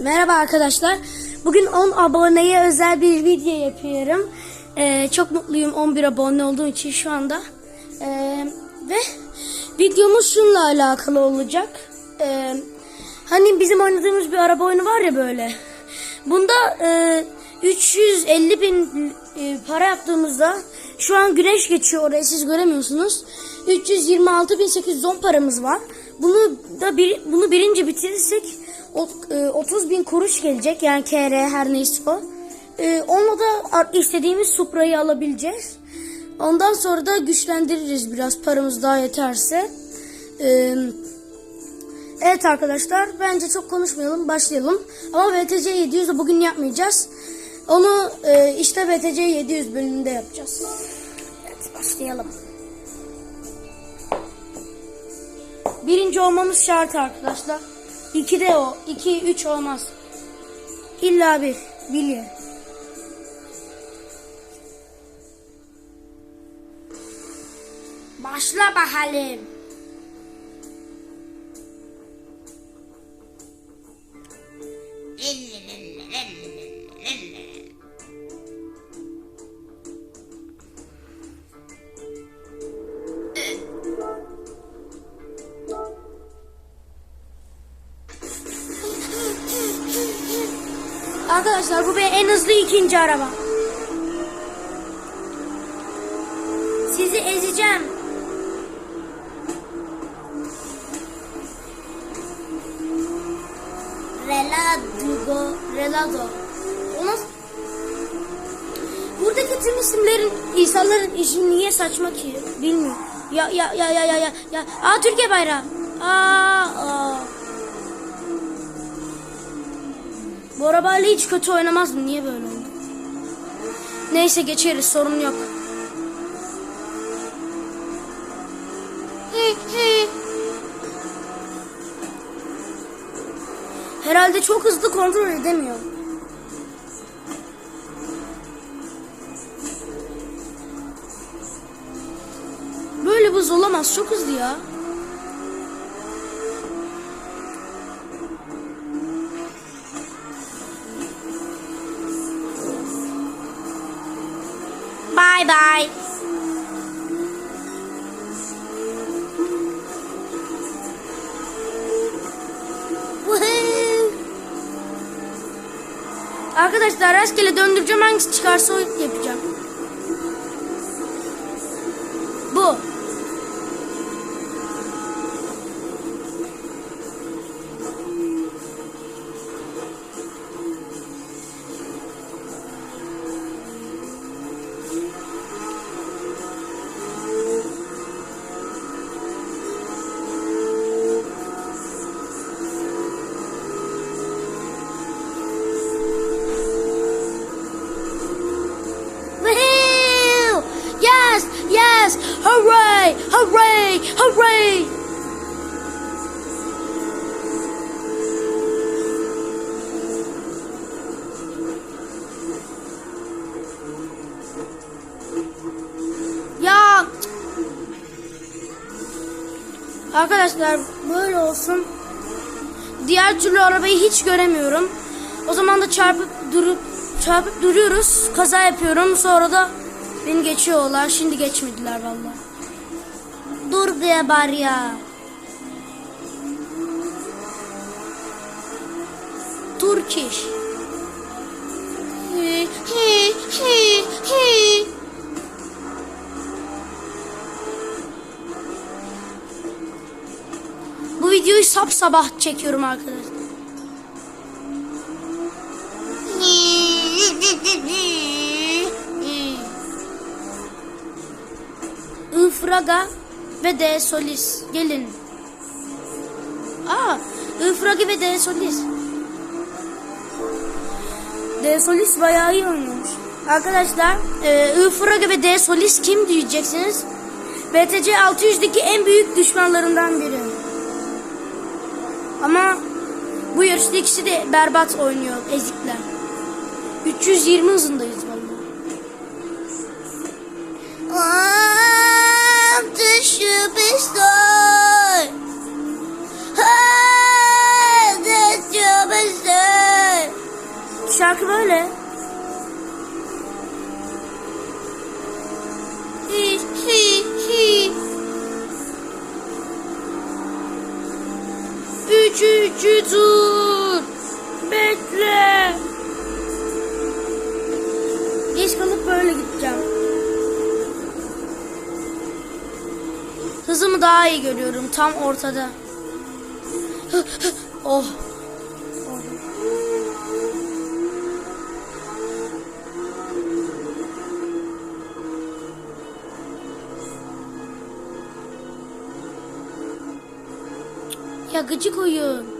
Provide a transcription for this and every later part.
Merhaba arkadaşlar. Bugün 10 aboneye özel bir video yapıyorum. Ee, çok mutluyum 11 abone olduğum için şu anda. Ee, ve videomuz şunla alakalı olacak. Ee, hani bizim oynadığımız bir araba oyunu var ya böyle. Bunda e, 350 bin e, para yaptığımızda şu an güneş geçiyor oraya siz göremiyorsunuz. 326.810 paramız var. Bunu da bir, bunu birinci bitirirsek 30 bin kuruş gelecek yani KR her neyse o. E, onunla da istediğimiz Supra'yı alabileceğiz. Ondan sonra da güçlendiririz biraz paramız daha yeterse. E, evet arkadaşlar bence çok konuşmayalım başlayalım. Ama VTC 700'ü bugün yapmayacağız. Onu e, işte VTC 700 bölümünde yapacağız. Evet başlayalım. Birinci olmamız şart arkadaşlar. İki de o. iki üç olmaz. İlla bir. Biliyor. Başla bakalım. İkinci araba. Sizi ezeceğim. Relado, Relado. O nasıl? Buradaki tüm isimlerin, insanların ismi niye saçma ki? Bilmiyorum. Ya ya ya ya ya ya. ya. Aa Türkiye bayrağı. Aa, aa. Bu arabayla hiç kötü oynamazdım. Niye böyle oldu? Neyse geçeriz sorun yok. Herhalde çok hızlı kontrol edemiyor. Böyle buz olamaz. Çok hızlı ya. Bye. Arkadaşlar rastgele döndüreceğim hangisi çıkarsa o yapacağım. Arkadaşlar böyle olsun. Diğer türlü arabayı hiç göremiyorum. O zaman da çarpıp durup çarpıp duruyoruz. Kaza yapıyorum. Sonra da beni geçiyorlar. Şimdi geçmediler vallahi. Dur be bari ya. Turkish. Hi, hi, hi, hi. Videoyu sap sabah çekiyorum arkadaşlar. Ifraga ve De Solis gelin. Aa, Ifraga ve De Solis. De Solis bayağı iyi oynuyormuş. Arkadaşlar, e, ve De Solis kim diyeceksiniz? BTC 600'deki en büyük düşmanlarından biri. Ama bu yarışta ikisi de berbat oynuyor ezikler. 320 hızındayız vallahi. Tam ortada. oh. Ya gıcık oyun.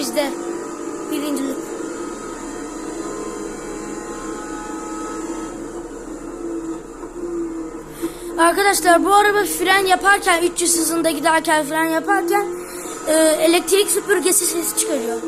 Bizde. Birincilik. Arkadaşlar bu araba fren yaparken 300 hızında giderken fren yaparken e, elektrik süpürgesi sesi çıkarıyor.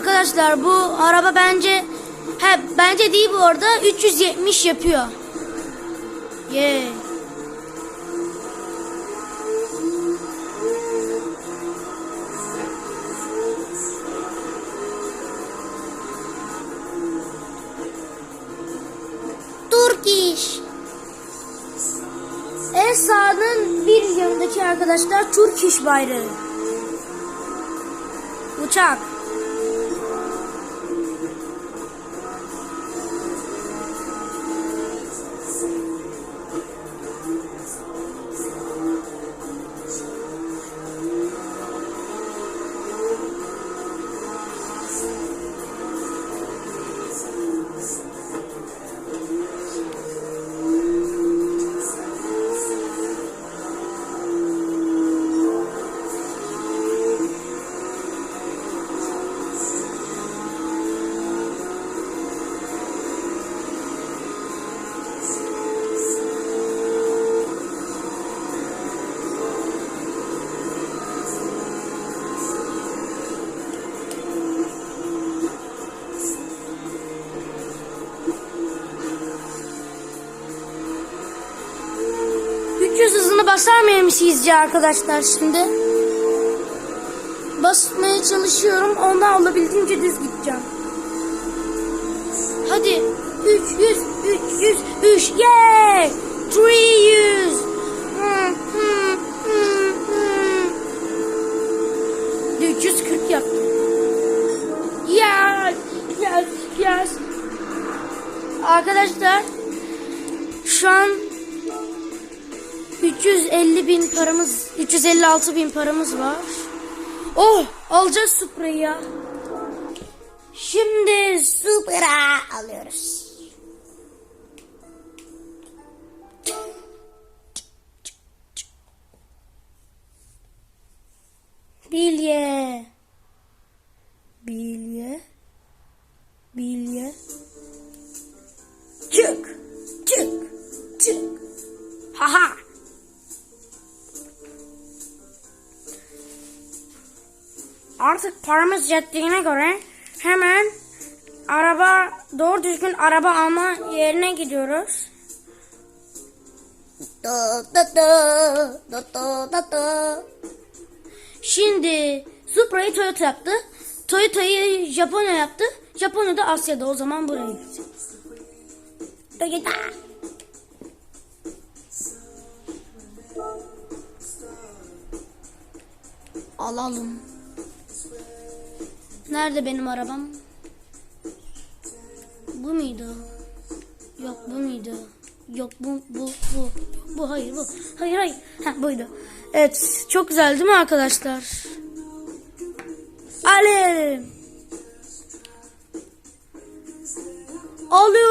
Arkadaşlar bu araba bence he, bence değil bu arada 370 yapıyor. Yeah. Turkish. En sağının bir yanındaki arkadaşlar Turkish bayrağı. Uçak. Basar mıyım sizce arkadaşlar şimdi? Basmaya çalışıyorum. Ondan olabildiğince düz gideceğim. Hadi. 300, 300, 3, yeah! 300. Hı, hı, hı, hı. 340 yaptım. Yes, yes, yes. Arkadaşlar şu an 350 bin paramız, 356 bin paramız var. Oh, alacağız Supra'yı ya. Şimdi Supra alıyoruz. Bilye. Bilye. Bilye. Çık. Çık. Çık. Haha. Artık paramız yettiğine göre hemen araba doğru düzgün araba alma yerine gidiyoruz. Da da da da da da da. Şimdi Supra'yı Toyota yaptı. Toyota'yı Japonya yaptı. Japonya da Asya'da o zaman buraya. Toyota. Alalım. Nerede benim arabam? Bu muydu? Yok bu muydu? Yok bu bu bu bu hayır bu. Hayır hayır. Ha buydu. Evet çok güzel değil mi arkadaşlar? Alev. Alıyorum.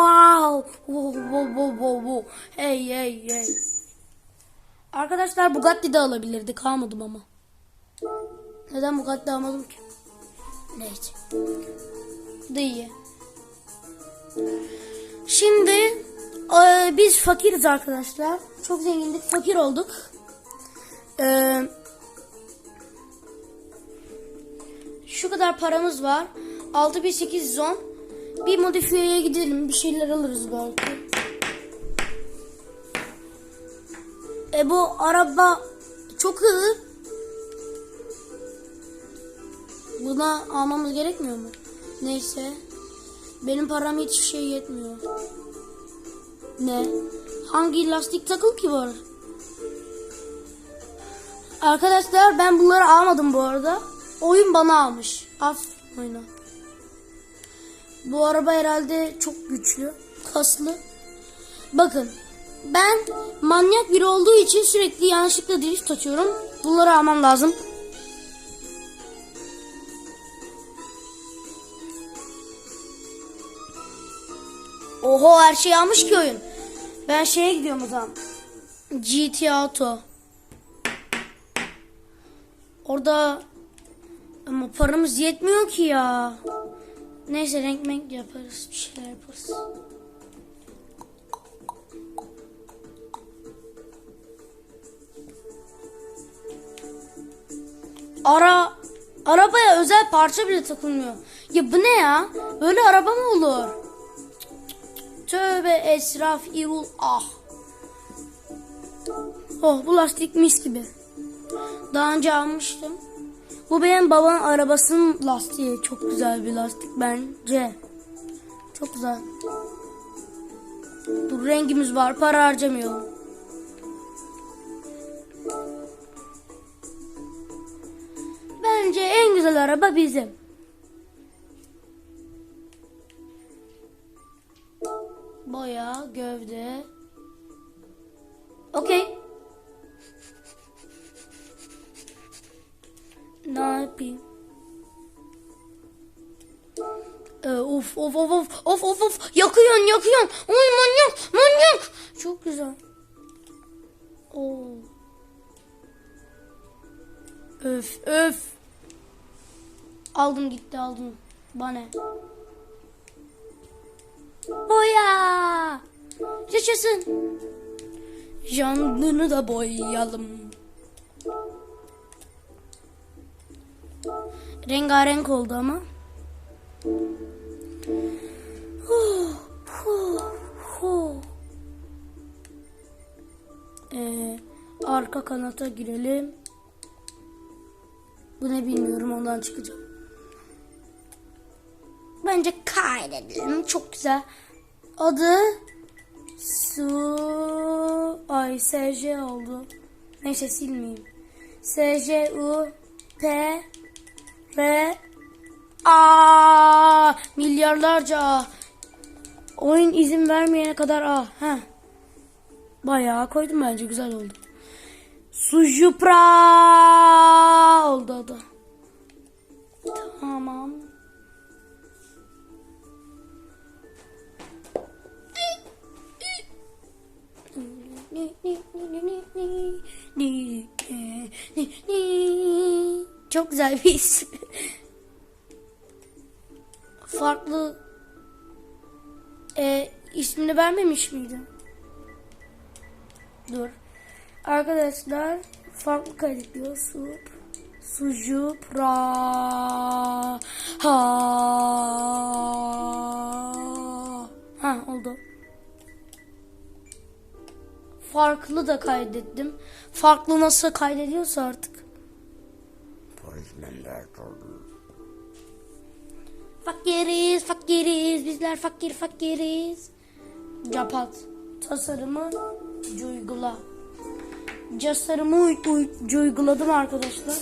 Wow. Wow, wow, wow, wow, wow. Hey, hey, hey. Arkadaşlar Bugatti de alabilirdik. Almadım ama. Neden Bugatti almadım ki? Neyse. Bu da iyi. Şimdi e, biz fakiriz arkadaşlar. Çok zengindik. Fakir olduk. Eee şu kadar paramız var. 6810. Bir modifiyeye gidelim. Bir şeyler alırız belki. E bu araba çok hızlı. Buna almamız gerekmiyor mu? Neyse. Benim param hiçbir şey yetmiyor. Ne? Hangi lastik takıl ki var? Arkadaşlar ben bunları almadım bu arada. Oyun bana almış. Af oyunu. Bu araba herhalde çok güçlü. Kaslı. Bakın. Ben manyak biri olduğu için sürekli yanlışlıkla drift atıyorum. Bunları almam lazım. Oho her şey almış ki oyun. Ben şeye gidiyorum o zaman. GT Auto. Orada ama paramız yetmiyor ki ya. Neyse renk menk yaparız. Bir şeyler yaparız. Ara arabaya özel parça bile takılmıyor. Ya bu ne ya? Böyle araba mı olur? Tövbe esraf irul ah. Oh bu lastik mis gibi. Daha önce almıştım. Bu benim babamın arabasının lastiği. Çok güzel bir lastik bence. Çok güzel. Bu rengimiz var. Para harcamayalım. Bence en güzel araba bizim. Boya, gövde. Okey. Ne yapayım? Ee, of of of of of of of yakıyorsun yakıyorsun. Oy manyak manyak. Çok güzel. Oo. Öf öf. Aldım gitti aldım. Bana. Boya. Yaşasın. Jantını da boyayalım. Rengarenk oldu ama. Ee, arka kanata girelim. Bu ne bilmiyorum ondan çıkacağım. Bence kaydedelim. Çok güzel. Adı Su Ay SJ oldu. Neyse silmeyeyim. S U P R A milyarlarca A. Oyun izin vermeyene kadar A. Heh. Bayağı koydum bence güzel oldu. Sujupra oldu adı. Tamam. Çok güzel bir isim. Farklı e, ismini vermemiş miydim? Dur. Arkadaşlar farklı kaydediyor. Sup. Supra. Ha. Ha oldu. Farklı da kaydettim. Farklı nasıl kaydediyorsa artık. Polismenler sordu. Fakiriz, fakiriz, bizler fakir fakiriz. Capat. Tasarımı uygula. Tasarımı uy- uy- uyguladım arkadaşlar.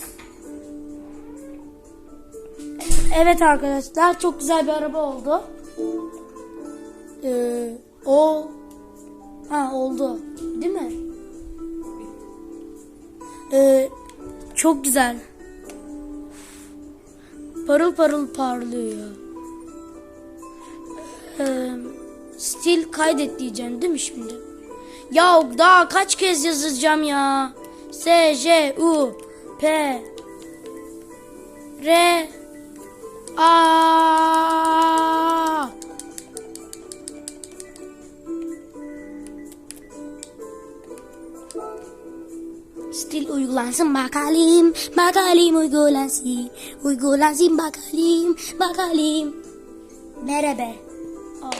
Evet arkadaşlar çok güzel bir araba oldu. Ee, o ha oldu değil mi? Ee, çok güzel. Parıl parıl parlıyor. Ee, stil kaydet diyeceksin değil mi şimdi? Ya daha kaç kez yazacağım ya? S, J, U, P, R, A. Stil uygulansın bakalım, bakalım uygulansın, uygulansın bakalım, bakalım. Merhaba. Aa,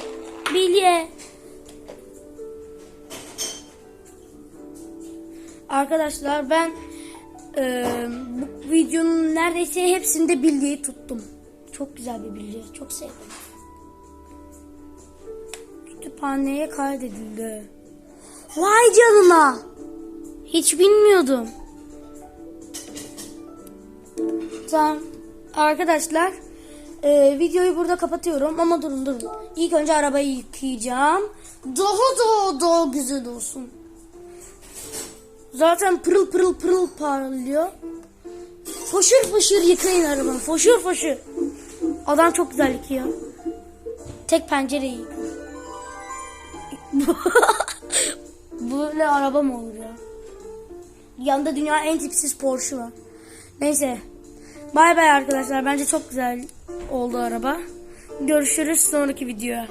Bilye. Arkadaşlar ben e, bu videonun neredeyse hepsinde bilyeyi tuttum. Çok güzel bir bilye, çok sevdim. Kütüphaneye kaydedildi. Vay canına. Hiç bilmiyordum. Tamam. Arkadaşlar e, videoyu burada kapatıyorum ama durun durun. İlk önce arabayı yıkayacağım. Daha daha daha güzel olsun. Zaten pırıl pırıl pırıl parlıyor. Foşur foşur yıkayın arabanı. Foşur foşur. Adam çok güzel yıkıyor. Tek pencereyi yıkıyor. Böyle araba mı olur ya? Yanında dünya en tipsiz Porsche var. Neyse. Bay bay arkadaşlar. Bence çok güzel oldu araba. Görüşürüz sonraki videoya.